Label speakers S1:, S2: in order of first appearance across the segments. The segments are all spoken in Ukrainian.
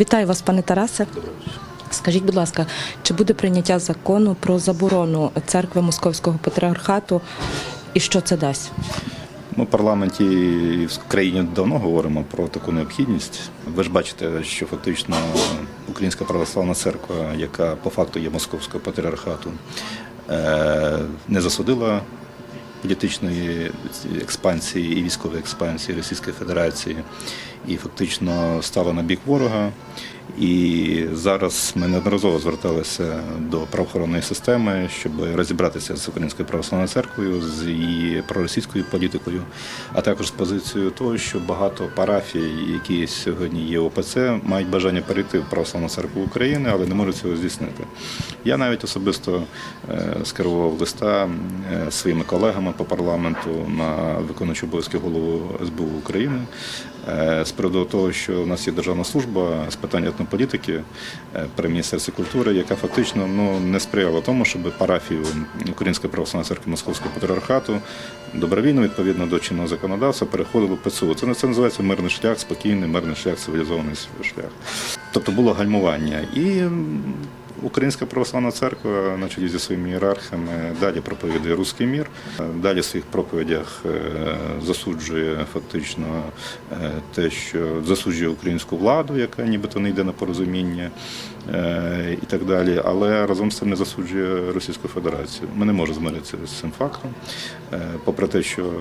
S1: Вітаю вас, пане Тарасе. Скажіть, будь ласка, чи буде прийняття закону про заборону церкви Московського патріархату і що це дасть?
S2: Ми в парламенті і в країні давно говоримо про таку необхідність. Ви ж бачите, що фактично Українська православна церква, яка по факту є московського патріархату, е, не засудила політичної експансії і військової експансії Російської Федерації, і фактично стала на бік ворога. І зараз ми неодноразово зверталися до правоохоронної системи, щоб розібратися з Українською православною церквою, з її проросійською політикою, а також з позицією того, що багато парафій, які сьогодні є ОПЦ, мають бажання перейти в православну церкву України, але не можуть цього здійснити. Я навіть особисто е, скерував листа е, своїми колегами по парламенту на виконуючу обов'язки голову СБУ України е, з приводу того, що у нас є державна служба з питань етнополітики політики при міністерстві культури, яка фактично ну не сприяла тому, щоб парафію Української православної церкви Московського патріархату добровільно відповідно до чинного законодавства переходило ПЦУ. Це це називається мирний шлях, спокійний, мирний шлях, цивілізований шлях. Тобто було гальмування і. Українська православна церква на чолі зі своїми ієрархами далі проповідує руський мір, далі в своїх проповідях е, засуджує фактично е, те, що засуджує українську владу, яка нібито не йде на порозуміння е, і так далі. Але разом з цим не засуджує Російську Федерацію. Ми не можемо змиритися з цим фактом. Попри те, що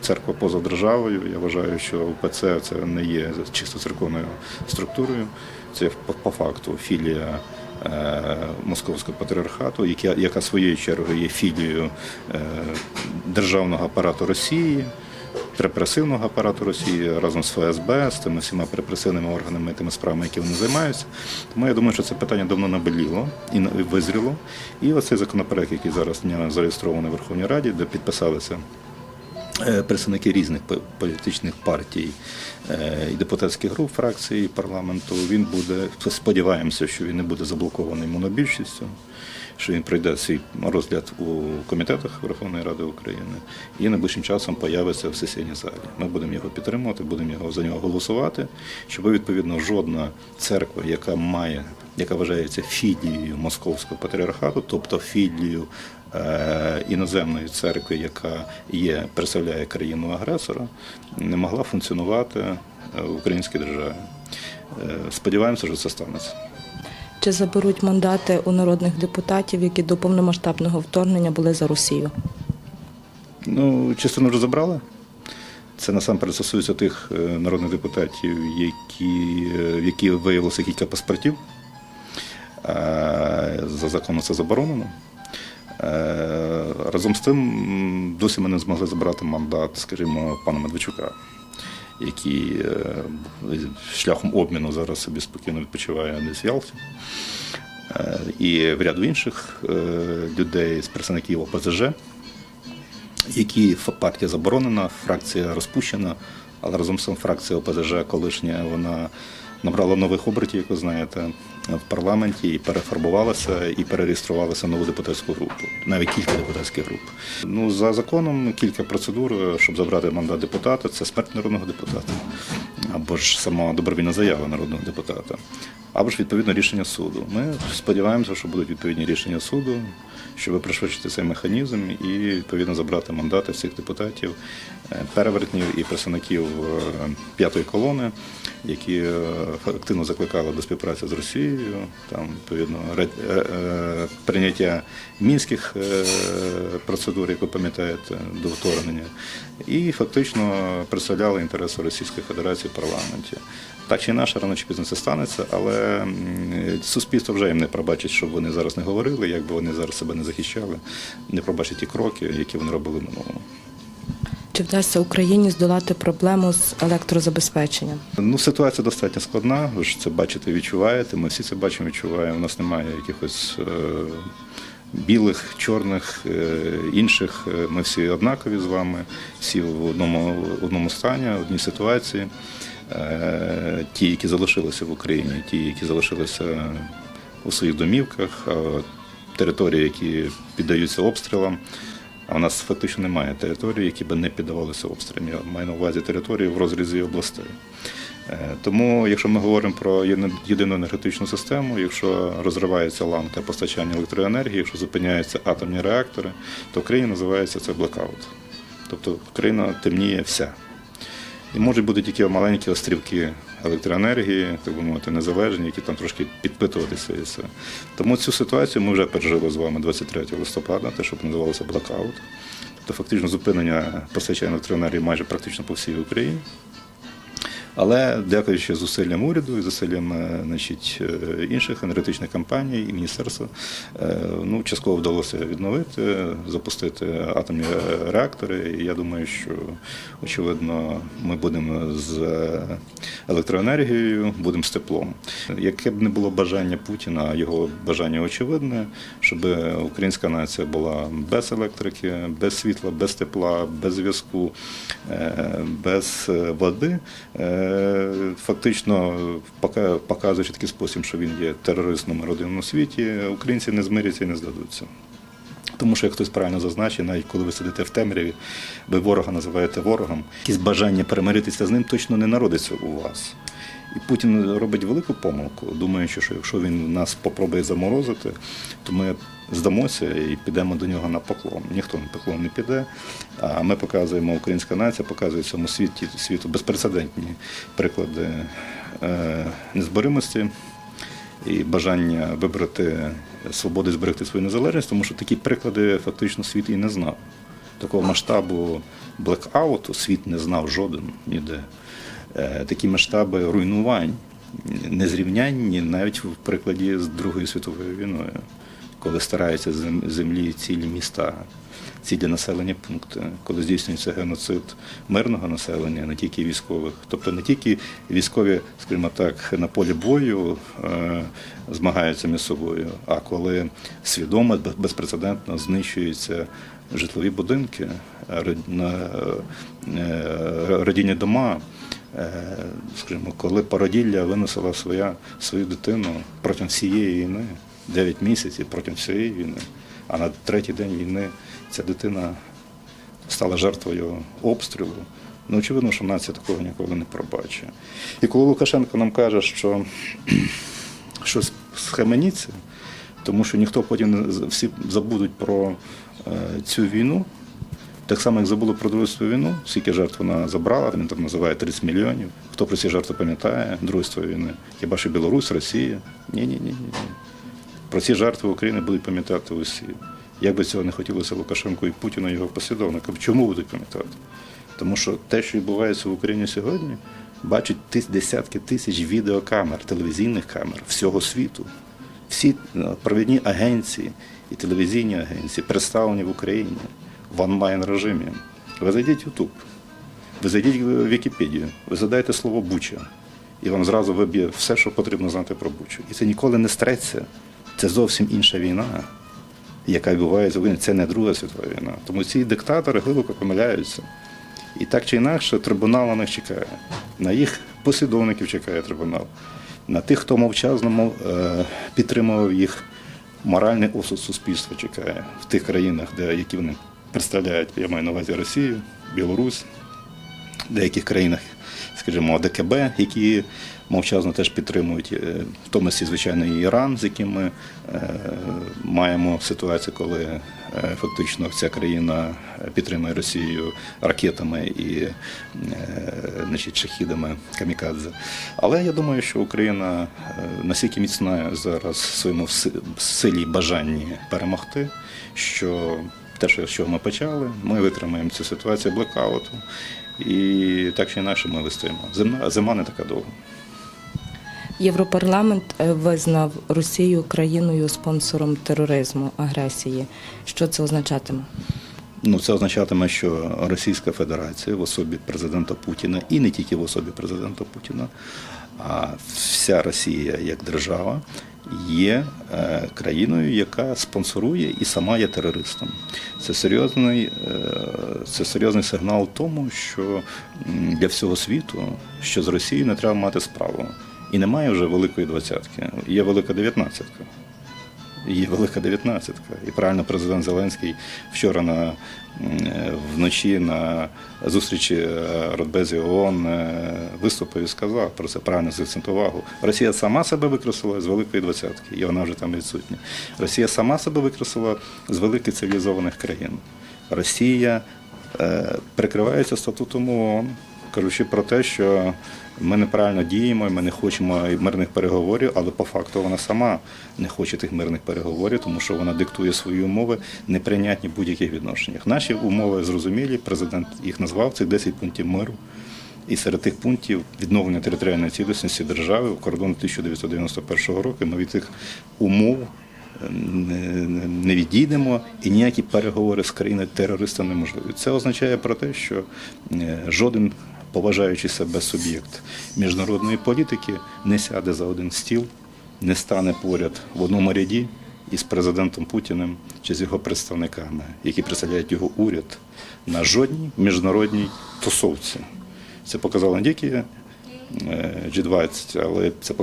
S2: церква поза державою, я вважаю, що УПЦ це не є чисто церковною структурою. Це по, факту філія Московського патріархату, яка, яка своєю чергою є філією е, державного апарату Росії, репресивного апарату Росії разом з ФСБ, з тими всіма репресивними органами, тими справами, які вони займаються. Тому я думаю, що це питання давно наболіло і визріло. І оцей законопроект, який зараз зареєстрований в Верховній Раді, де підписалися е, представники різних політичних партій е, і депутатських груп фракцій парламенту. Він буде сподіваємося, що він не буде заблокований монобільшістю, що він пройде свій розгляд у комітетах Верховної Ради України і найближчим часом появиться в сесійній залі. Ми будемо його підтримувати, будемо його за нього голосувати, щоб відповідно жодна церква, яка має, яка вважається філією московського патріархату, тобто філією е, іноземної церкви, яка є, представляє країну агресора, не могла функціонувати е, в українській державі. Е, Сподіваємося, що це станеться.
S1: Чи заберуть мандати у народних депутатів, які до повномасштабного вторгнення були за Росію?
S2: Ну, частину вже забрали. Це насамперед стосується тих е, народних депутатів, які, е, в які виявилося кілька паспортів. Е, За законом це заборонено. Е, Разом з тим, досі ми не змогли забрати мандат, скажімо, пана Медведчука, який е, шляхом обміну зараз собі спокійно відпочиває десь в Ялті. Е, І в ряду інших людей з представників ОПЗЖ які партія заборонена, фракція розпущена, але разом з цим фракція ОПЗЖ колишня вона набрала нових обертів, як ви знаєте, в парламенті і перефарбувалася і перереєструвалася нову депутатську групу, навіть кілька депутатських груп. Ну за законом кілька процедур, щоб забрати мандат депутата, це смерть народного депутата, або ж сама добровільна заява народного депутата, або ж відповідно рішення суду. Ми сподіваємося, що будуть відповідні рішення суду щоб пришвидшити цей механізм і відповідно забрати мандати всіх депутатів, е, перевертнів і представників е, п'ятої колони, які е, активно закликали до співпраці з Росією, там відповідно е, е, прийняття мінських е, процедур, як ви пам'ятаєте, до вторгнення, і фактично представляли інтереси Російської Федерації в парламенті. Так чи інакше, рано чи пізно це станеться, але суспільство вже їм не пробачить, щоб вони зараз не говорили, як би вони зараз себе не захищали, не пробачить ті кроки, які вони робили в минулому.
S1: Чи вдасться Україні здолати проблему з електрозабезпеченням?
S2: Ну, ситуація достатньо складна. Ви ж це бачите, відчуваєте. Ми всі це бачимо, відчуваємо. У нас немає якихось е, білих, чорних, е, інших. Е, Ми всі однакові з вами, всі в одному, одному стані, одній ситуації. Ті, які залишилися в Україні, ті, які залишилися у своїх домівках, території, які піддаються обстрілам. А в нас фактично немає територій, які би не піддавалися обстрілам. Я маю на увазі території в розрізі областей. Е, Тому, якщо ми говоримо про єдину- енергетичну систему, якщо розривається ланка постачання електроенергії, якщо зупиняються атомні реактори, то в країні називається це блекаут. Тобто Україна темніє вся. І можуть бути тільки маленькі острівки електроенергії, так би мовити, незалежні, які там трошки підпитуватися і все. Тому цю ситуацію ми вже пережили з вами 23 листопада, те, що називалося блокаут. Тобто фактично зупинення постачання електроенергії майже практично по всій Україні. Але дякуючи зусиллям уряду і зусиллям е, значить, е, інших енергетичних компаній і міністерства, е, ну, частково вдалося відновити, запустити атомні реактори. І я думаю, що очевидно ми будемо з електроенергією, будемо з теплом. Яке б не було бажання Путіна, його бажання очевидне, щоб українська нація була без електрики, без світла, без тепла, без зв'язку, без води. Фактично, пока- показуючи такий спосіб, що він є терорист номер один у світі, українці не змиряться і не здадуться. Тому що, як хтось правильно зазначив, навіть коли ви сидите в темряві, ви ворога називаєте ворогом, якесь бажання перемиритися з ним точно не народиться у вас. І Путін робить велику помилку, думаючи, що якщо він нас попробує заморозити, то ми здамося і підемо до нього на поклон. Ніхто на поклон не піде. А ми показуємо, українська нація показує цьому світі світу безпрецедентні приклади е, незборимості і бажання вибрати свободу і зберегти свою незалежність, тому що такі приклади фактично світ і не знав. Такого масштабу блекауту світ не знав жоден ніде. Е, Такі масштаби руйнувань незрівнянні навіть в прикладі з Другою світовою війною, коли стараються землі цілі міста, цілі населені пункти, коли здійснюється геноцид мирного населення, не тільки військових. Тобто не тільки військові, скажімо так, на полі бою е, змагаються між собою, а коли свідомо, безпрецедентно знищуються житлові будинки, е, дома. Е, Скажімо, коли породілля виносила своя, свою дитину протягом всієї війни, 9 місяців протягом всієї війни, а на третій день війни ця дитина стала жертвою обстрілу. Ну, очевидно, що нація такого ніколи не пробачить. І коли Лукашенко нам каже, що щось схаменіться, тому що ніхто потім не всі забудуть про е, цю війну. Так само, як забули про Другу світову війну, скільки жертв вона забрала, він там називає 30 мільйонів. Хто про ці жертви пам'ятає Другої світової війни? Хіба що Білорусь, Росія? Ні, ні, ні, ні. Про ці жертви України будуть пам'ятати усі. Як би цього не хотілося Лукашенку і Путіну, і його послідовникам. Чому будуть пам'ятати? Тому що те, що відбувається в Україні сьогодні, бачать десятки тисяч відеокамер, телевізійних камер всього світу. Всі е, провідні агенції і телевізійні агенції представлені в Україні в онлайн режимі. Ви зайдіть в YouTube, ви зайдіть в Вікіпедію, ви задаєте слово Буча, і вам зразу виб'є все, що потрібно знати про Бучу. І це ніколи не стреться. Це зовсім інша війна, яка відбувається в Україні. Це не Друга світова війна. Тому ці диктатори глибоко помиляються. І так чи інакше, трибунал на них чекає. На їх послідовників чекає трибунал. На тих, хто мовчазно мов, е, підтримував їх моральний осуд суспільства чекає в тих країнах, де які вони представляють, я маю на увазі Росію, Білорусь, деяких країнах, скажімо, ОДКБ, які мовчазно теж підтримують, е, в тому числі, звичайно, і Іран, з яким ми е, маємо ситуацію, коли е, фактично ця країна підтримує Росію ракетами і значить, шахідами камікадзе. Але я думаю, що Україна настільки міцна зараз в своєму силі бажанні перемогти, що те, що ми почали, ми витримаємо цю ситуацію блекауту. І так чи інакше ми вистоїмо. Зима, зима не така довга.
S1: Європарламент е, визнав Росію країною спонсором тероризму, агресії. Що це означатиме?
S2: Ну, це означатиме, що Російська Федерація в особі президента Путіна і не тільки в особі президента Путіна, а вся Росія як держава є е, країною, яка спонсорує і сама є терористом. Це серйозний, е, це серйозний сигнал тому, що для всього світу, що з Росією не треба мати справу. І немає вже великої двадцятки, є велика дев'ятнадцятка. є велика дев'ятнадцятка. І правильно президент Зеленський вчора на вночі на зустрічі е, Радбезі ООН е, виступив і сказав про це правильно закцентував увагу. Росія сама себе викреслила з великої двадцятки, і вона вже там відсутня. Росія сама себе викреслила з великих цивілізованих країн. Росія е, прикривається статутом ООН, кажучи про те, що ми неправильно діємо, ми не хочемо мирних переговорів, але по факту вона сама не хоче тих мирних переговорів, тому що вона диктує свої умови, неприйнятні в будь-яких відношеннях. Наші умови зрозумілі, президент їх назвав цих 10 пунктів миру. І серед тих пунктів відновлення територіальної цілісності держави в кордоні 1991 року ми від тих умов не- не відійдемо і ніякі переговори з країною терористом неможливі. Це означає про те, що е, жоден поважаючий себе суб'єкт міжнародної політики не сяде за один стіл, не стане поряд в одному ряді із президентом Путіним чи з його представниками, які представляють його уряд на жодній міжнародній тусовці. Це показало не тільки е, G20, але це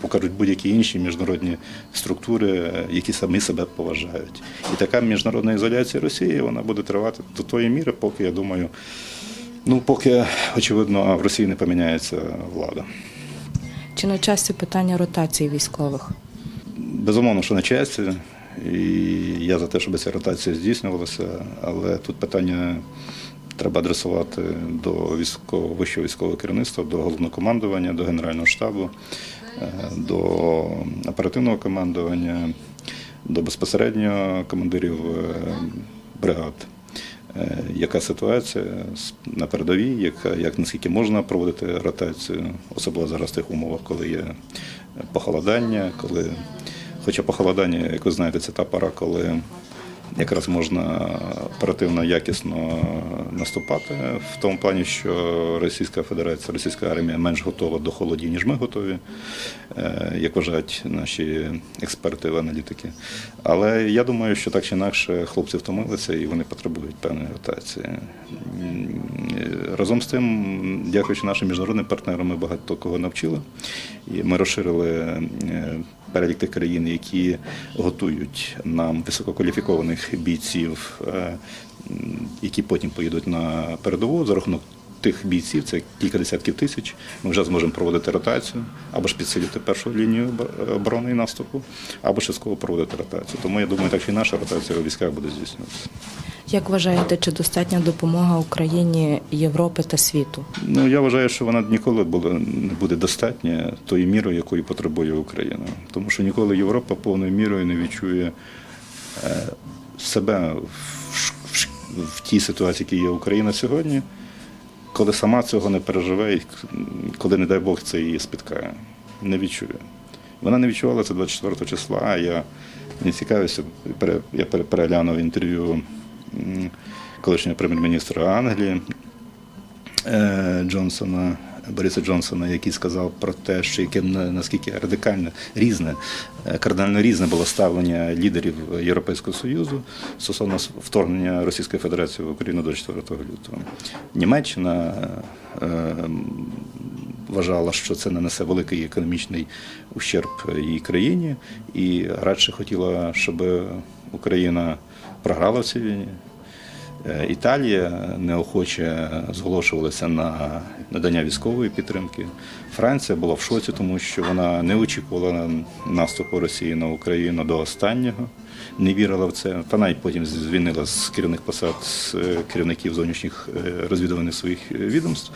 S2: покажуть будь-які інші міжнародні структури, е, які самі себе поважають. І така міжнародна ізоляція Росії вона буде тривати до тої міри, поки я думаю, ну поки очевидно в Росії не поміняється влада.
S1: Чи на часі питання ротації військових?
S2: Безумовно, що на часі, і я за те, щоб ця ротація здійснювалася, але тут питання треба адресувати до військового вищого військового керівництва, до головнокомандування, до Генерального штабу, е, до оперативного командування, до безпосередньо командирів е, бригад. Е, Яка ситуація на передовій, як, як наскільки можна проводити ротацію, особливо зараз в тих умовах, коли є похолодання, коли, хоча похолодання, як ви знаєте, це та пора, коли якраз можна оперативно, якісно наступати, в тому плані, що Російська Федерація, Російська армія менш готова до холодів, ніж ми готові, е, як вважають наші експерти аналітики. Але я думаю, що так чи інакше хлопці втомилися і вони потребують певної ротації. Разом з тим, дякуючи нашим міжнародним партнерам, ми багато кого навчили. І ми розширили е, перелік тих країн, які готують нам висококваліфікованих бійців, е, які потім поїдуть на передову за рахунок. Тих бійців, це кілька десятків тисяч. Ми вже зможемо проводити ротацію, або ж підсилити першу лінію оборони і наступу, або частково проводити ротацію. Тому я думаю, так чи наша ротація у військах буде здійснюватися.
S1: Як вважаєте, чи достатня допомога Україні, Європи та світу?
S2: Ну я вважаю, що вона ніколи не буде достатня тої мірою, якої потребує Україна. Тому що ніколи Європа повною мірою не відчує е, себе в, в, в тій ситуації, які є Україна сьогодні, коли сама цього не переживе, і коли, не дай Бог, це її спіткає. Не відчує. Вона не відчувала це 24 числа. а Я не цікавився, я пере- переглянув інтерв'ю колишнього прем'єр-міністра Англії е, Джонсона. Бориса Джонсона, який сказав про те, що яке на- наскільки радикально різне, е, кардинально різне було ставлення лідерів Європейського Союзу стосовно вторгнення Російської Федерації в Україну до 4 лютого. Німеччина е, вважала, що це нанесе великий економічний ущерб її країні, і радше хотіла, щоб Україна програла в цій війні. Е, Італія неохоче зголошувалася на надання військової підтримки. Франція була в шоці, тому що вона не очікувала наступу Росії на Україну до останнього, не вірила в це. Та навіть потім звільнила з керівних посад з е, керівників зовнішніх е, розвідувальних своїх е, відомств.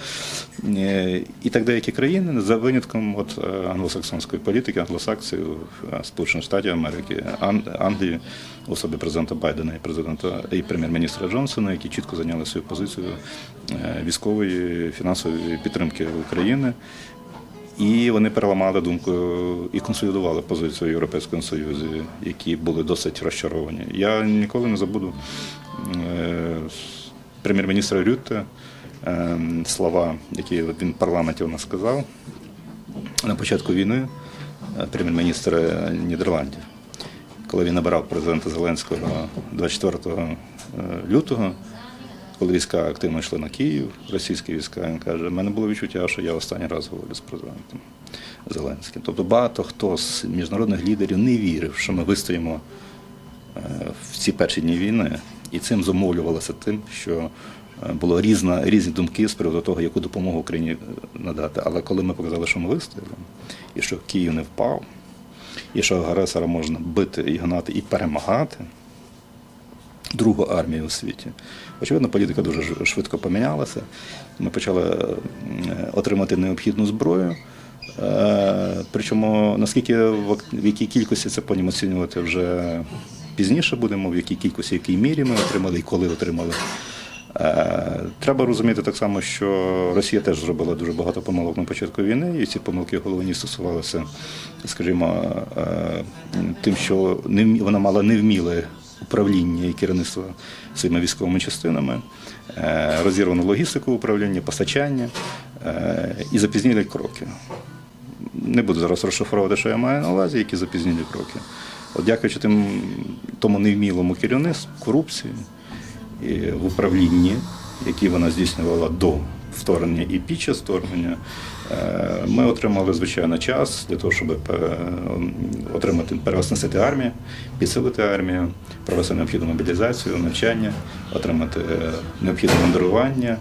S2: І так деякі країни за винятком от англосаксонської політики, англосаксів, Сполучених Штатів Америки, Англії, в особі президента Байдена і президента і прем'єр-міністра Джонсона, які чітко зайняли свою позицію військової фінансової підтримки України. І вони переламали думку і консолідували позицію Європейського Союзу, які були досить розчаровані. Я ніколи не забуду е, прем'єр-міністра Рютте е, слова, які він в парламенті у нас сказав на початку війни, е, прем'єр-міністр е, Нідерландів, коли він набирав президента Зеленського 24 лютого, коли війська активно йшли на Київ, російські війська, він каже, в мене було відчуття, що я останній раз говорю з президентом Зеленським. Тобто багато хто з міжнародних лідерів не вірив, що ми вистоїмо е, в ці перші дні війни, і цим замовлювалося тим, що е, було різна, різні думки з приводу того, яку допомогу Україні е, надати. Але коли ми показали, що ми вистояли, і що Київ не впав, і що агресора можна бити і гнати і перемагати, другу армію у світі. Очевидно, політика дуже швидко помінялася. Ми почали е, отримати необхідну зброю. Е, Причому наскільки в якій кількості це потім оцінювати вже пізніше будемо, в якій кількості, в якій мірі ми отримали і коли отримали. Е, Треба розуміти так само, що Росія теж зробила дуже багато помилок на початку війни, і ці помилки головні стосувалися, скажімо, тим, що вона мала невміле управління і керівництво своїми військовими частинами, е, розірвану логістику управління, постачання е, і запізнілі кроки. Не буду зараз розшифровувати, що я маю на увазі, які запізнілі кроки. От дякуючи тим, тому невмілому керівництву, корупції і в управлінні, які вона здійснювала до вторгнення і під час вторгнення, е, ми отримали звичайно час для того, щоб е, отримати переоснастити армію, підсилити армію, провести необхідну мобілізацію, навчання, отримати е, необхідне мандирування,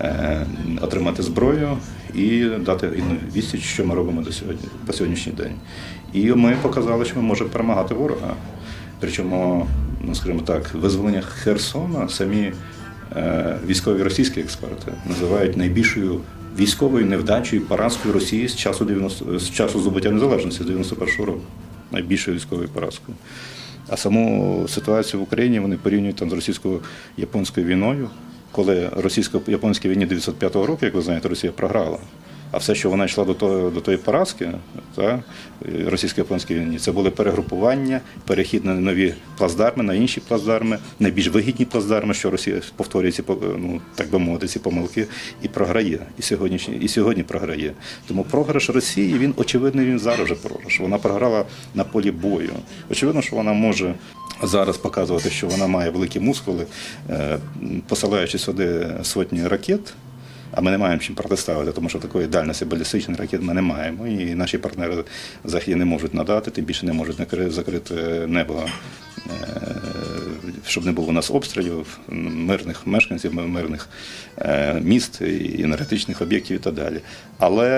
S2: е, отримати зброю і дати гідну відсіч, що ми робимо до сьогодні по сьогоднішній день. І ми показали, що ми можемо перемагати ворога. Причому, ну скажімо так, визволення Херсона самі військові російські експерти називають найбільшою військовою невдачею поразкою Росії з часу 90, з часу здобуття незалежності з 91-го року. Найбільшою військовою поразкою. А саму ситуацію в Україні вони порівнюють там з російсько-японською війною, коли російсько-японській війні 905 року, як ви знаєте, Росія програла. А все, що вона йшла до тої, до тої поразки, та, російсько-японській війні, це були перегрупування, перехід на нові плацдарми, на інші плацдарми, найбільш вигідні плацдарми, що Росія повторює ці, ну, так би мовити, ці помилки, і програє. І сьогодні, і сьогодні програє. Тому програш Росії, він очевидно, він зараз вже програш. Вона програла на полі бою. Очевидно, що вона може зараз показувати, що вона має великі мускули, е, посилаючи сюди сотні ракет. А ми не маємо чим протиставити, тому що такої дальності балістичних ракет ми не маємо, і наші партнери в Заході не можуть надати, тим більше не можуть закрити небо, е, щоб не було у нас обстрілів мирних мешканців, мирних е, міст, енергетичних об'єктів і так далі. Але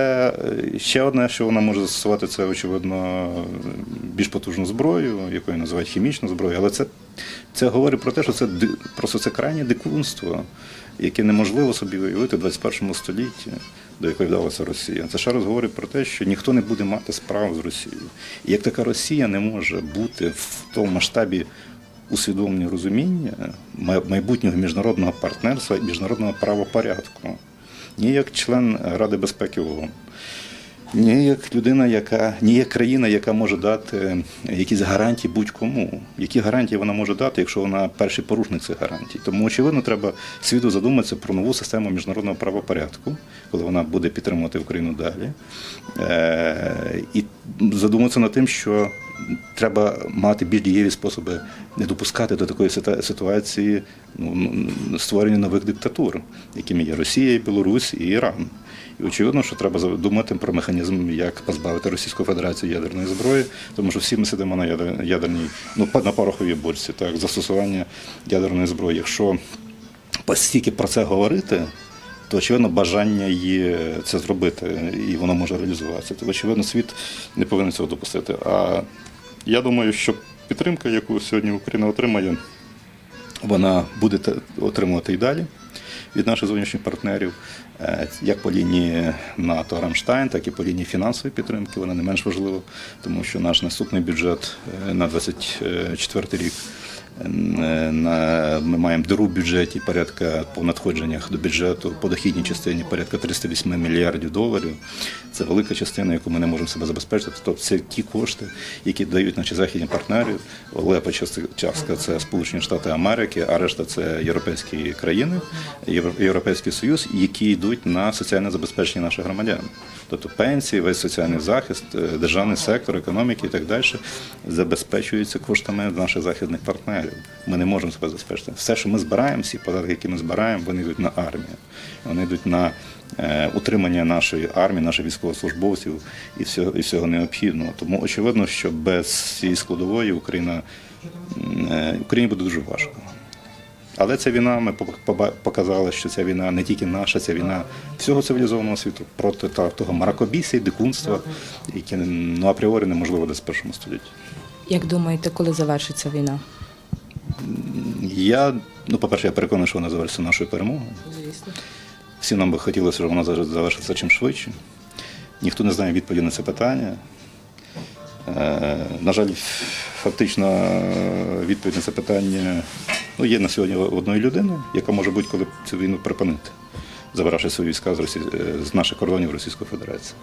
S2: е, ще одне, що вона може застосувати, це очевидно більш потужну зброю, якою називають хімічну зброю. Але це, це говорить про те, що це просто це крайнє дикунство яке неможливо собі уявити в 21 столітті, до якої вдалася Росія. Це ще раз говорить про те, що ніхто не буде мати справ з Росією. І як така Росія не може бути в тому масштабі усвідомлення розуміння майбутнього міжнародного партнерства і міжнародного правопорядку, ні як член Ради безпеки ООН. Ні, як людина, яка ні як країна, яка може дати якісь гарантії будь-кому. Які гарантії вона може дати, якщо вона перший порушник цих гарантій? Тому очевидно, треба світу задуматися про нову систему міжнародного правопорядку, коли вона буде підтримувати Україну далі. Е, і задуматися над тим, що треба мати більш дієві способи не допускати до такої ситуації ну, створення нових диктатур, якими є Росія, Білорусь і Іран. Очевидно, що треба думати про механізм, як позбавити Російську Федерацію ядерної зброї, тому що всі ми сидимо на ядерній, ну на пороховій борці, так застосування ядерної зброї. Якщо постільки про це говорити, то очевидно бажання є це зробити, і воно може реалізуватися. То очевидно, світ не повинен цього допустити. А я думаю, що підтримка, яку сьогодні Україна отримає, вона буде отримувати і далі від наших зовнішніх партнерів, е, як по лінії НАТО Рамштайн, так і по лінії фінансової підтримки. Вона не менш важлива, тому що наш наступний бюджет е, на 24 рік. Е, На, ми маємо диру в бюджеті порядка по надходженнях до бюджету, по дохідній частині порядка 308 мільярдів доларів. Це велика частина, яку ми не можемо себе забезпечити. Тобто це ті кошти, які дають наші західні партнери. Лепа частка це Сполучені Штати Америки, а решта це європейські країни, Євро- Європейський Союз, які йдуть на соціальне забезпечення наших громадян. Тобто пенсії, весь соціальний захист, е, державний сектор, економіки і так далі забезпечуються коштами наших західних партнерів. Ми не можемо себе забезпечити. Все, що ми збираємо, всі податки, які ми збираємо, вони йдуть на армію. Вони йдуть на е, утримання нашої армії, наших військовослужбовців і всього, і всього необхідного. Тому очевидно, що без цієї складової Україна е, Україні буде дуже важко. Але ця війна, ми показали, що ця війна не тільки наша, ця війна всього цивілізованого світу проти того маракобісся і дикунства, яке ну, апріорі неможливо в 21 столітті.
S1: Як думаєте, коли завершиться війна?
S2: Я, ну, по-перше, я переконаний, що вона завершиться нашою перемогою.
S1: Звісно.
S2: Всі нам би хотілося, щоб вона за- завершиться чим швидше. Ніхто не знає відповіді на це питання. Е, на жаль, фактично відповідь на це питання ну, є на сьогодні одної людини, яка може будь-коли цю війну припинити, забравши свої війська з, Росі... е, з наших кордонів Російської Федерації.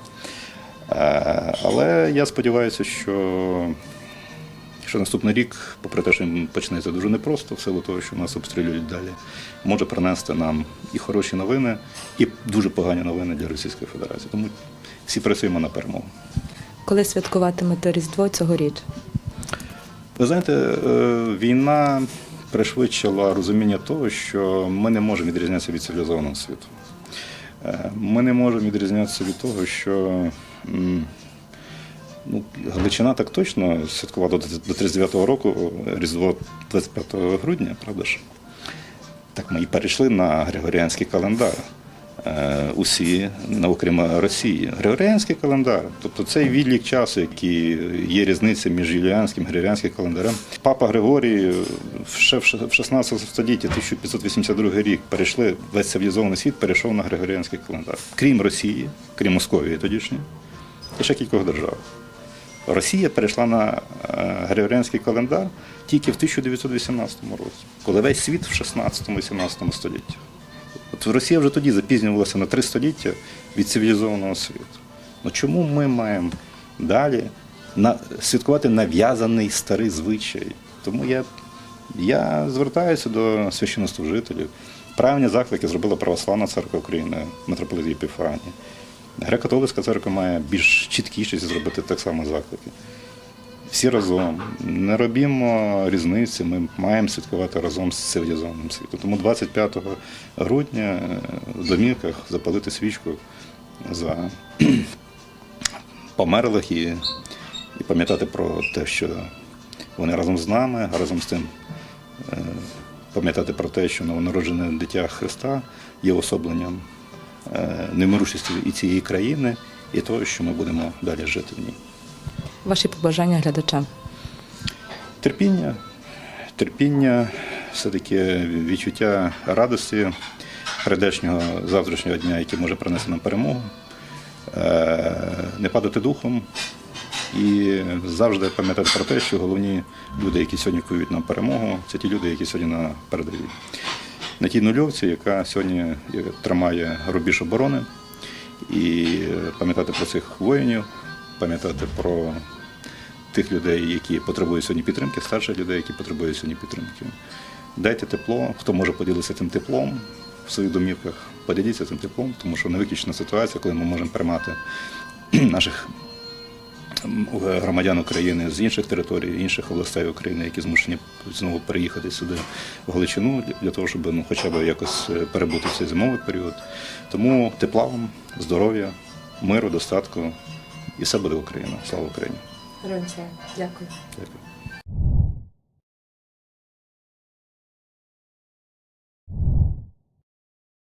S2: Е, але я сподіваюся, що що наступний рік, попри те, що він почнеться дуже непросто, в силу того, що нас обстрілюють далі, може принести нам і хороші новини, і дуже погані новини для Російської Федерації. Тому всі працюємо на перемогу.
S1: Коли святкуватимете Різдво цьогоріч?
S2: Ви знаєте, е, війна пришвидшила розуміння того, що ми не можемо відрізнятися від цивілізованого світу. Е, Ми не можемо відрізнятися від того, що ну, Галичина так точно святкувала до до 39-го року Різдво 25 грудня, правда ж? Так ми і перейшли на Григоріанський календар. Е, Усі, ну, окрім Росії, Григоріанський календар, тобто цей відлік часу, який є різниця між юліанським і григоріанським календарем. Папа Григорій ще в 16 столітті, 1582 рік, перейшли весь цивілізований світ перейшов на Григоріанський календар. Крім Росії, крім Московії тодішньої, і ще кількох держав. Росія перейшла на е, Григоріанський календар тільки в 1918 році, коли весь світ в 16-17 столітті. От Росія вже тоді запізнювалася на три століття від цивілізованого світу. Ну чому ми маємо далі святкувати нав'язаний старий звичай? Тому я, я звертаюся до священнослужителів. Правильні заклики зробила Православна церква України, митрополит Єпіфаній. Греко-католицька церква має більш чіткіше зробити так само заклики. Всі разом не робімо різниці, ми маємо святкувати разом з цивілізованим світом. Тому 25 грудня е, в домівках запалити свічку за померлих і, і пам'ятати про те, що вони разом з нами, а разом з тим е, пам'ятати про те, що новонароджене дитя Христа є особленням немиручості і цієї країни, і того, що ми будемо далі жити в ній.
S1: Ваші побажання глядачам.
S2: Терпіння, терпіння, все-таки відчуття радості прийдешнього завтрашнього дня, який може принести нам перемогу, Е, не падати духом і завжди пам'ятати про те, що головні люди, які сьогодні кують нам перемогу, це ті люди, які сьогодні на передовій. На тій нульовці, яка сьогодні е, тримає рубіж оборони, і пам'ятати про цих воїнів, пам'ятати про тих людей, які потребують сьогодні підтримки, старших людей, які потребують сьогодні підтримки. Дайте тепло, хто може поділитися цим теплом в своїх домівках, поділіться цим теплом, тому що не виключена ситуація, коли ми можемо приймати наших громадян України з інших територій, інших областей України, які змушені знову переїхати сюди в Галичину для- того, щоб ну, хоча б якось е, перебути цей зимовий період. Тому тепла вам, здоров'я, миру, достатку, і все буде Україна. Слава Україні!
S1: Героям слава. Дякую.
S2: Дякую.